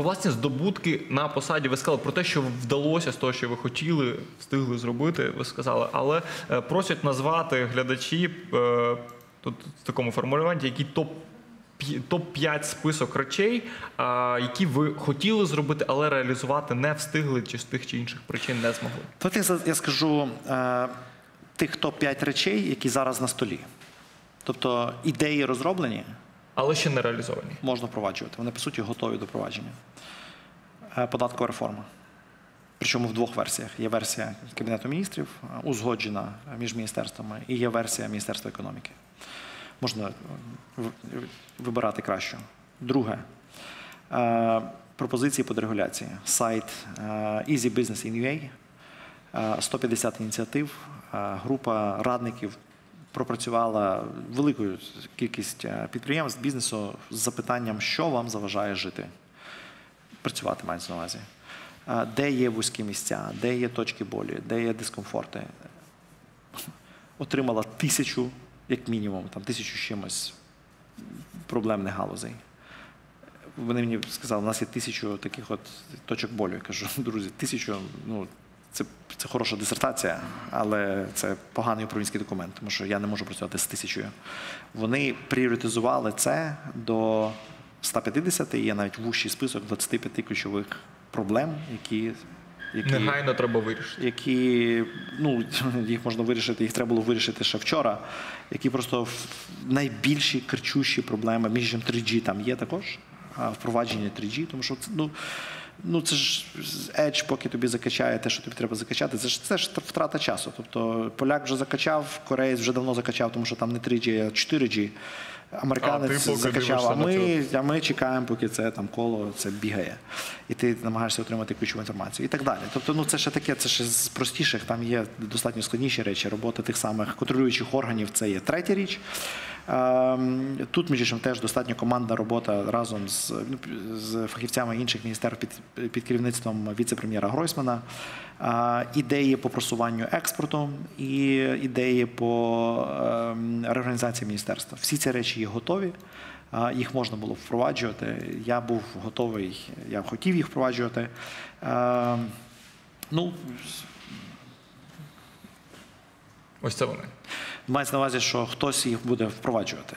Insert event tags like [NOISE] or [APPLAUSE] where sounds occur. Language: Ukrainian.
Про власні здобутки на посаді ви сказали про те, що вдалося з того, що ви хотіли, встигли зробити. Ви сказали, але е, просять назвати глядачі е, тут в такому формулюванні, які топ. Топ 5 список речей, які ви хотіли зробити, але реалізувати не встигли, чи з тих чи інших причин не змогли. Тут я, скажу е, тих топ-5 речей, які зараз на столі. Тобто ідеї розроблені, Але ще не реалізовані. можна впроваджувати. Вони, по суті, готові до впровадження. Е, Податкова реформа. Причому в двох версіях. Є версія Кабінету міністрів, е, узгоджена між міністерствами, і є версія Міністерства економіки. Можна е, вибирати кращу. Друге. е, Пропозиції по дерегуляції. Сайт е, Easy Business in UA. Е, 150 ініціатив. Е, Група радників пропрацювала велику кількість е, підприємств бізнесу з запитанням, що вам заважає жити. Працювати мається на увазі. Е, Де є вузькі місця, де є точки болі, де є дискомфорти. Отримала тисячу, як мінімум, там тисячу чимось проблемних галузей. Вони мені сказали, у нас є тисячу таких от точок болю. Я кажу, [LAUGHS] друзі, тисячу, ну це, це хороша дисертація, але це поганий управлінський документ, тому що я не можу працювати з тисячою. Вони пріоритизували це до 150, і є навіть вущий список 25 ключових проблем, які, які Негайно треба вирішити. які ну [LAUGHS] їх можна вирішити, їх треба було вирішити ще вчора. Які просто найбільші кричущі проблеми. Між іншим 3G там є також впровадження 3G, тому що це ну. Ну, це ж Edge, поки тобі закачає те, що тобі треба закачати, це ж це ж втрата часу. Тобто поляк вже закачав, кореєць вже давно закачав, тому що там не 3G, а 4G. Американець А закачав, а ми, а ми чекаємо, поки це там коло це бігає. І ти намагаєшся отримати ключову інформацію. І так далі. Тобто, ну це ще таке, це ще з простіших, там є достатньо складніші речі. Робота тих самих контролюючих органів це є третя річ. Ем, Тут, між іншим, теж достатньо командна робота разом з, ну, з фахівцями інших міністерств під, під керівництвом віце-прем'єра Гройсмана. Е, Ідеї по просуванню експорту і ідеї по ем, реорганізації міністерства. Всі ці речі є готові. Е, Їх можна було впроваджувати. Я був готовий, я хотів їх впроваджувати. Е, Ну, Ось це вони. Мається на увазі, що хтось їх буде впроваджувати.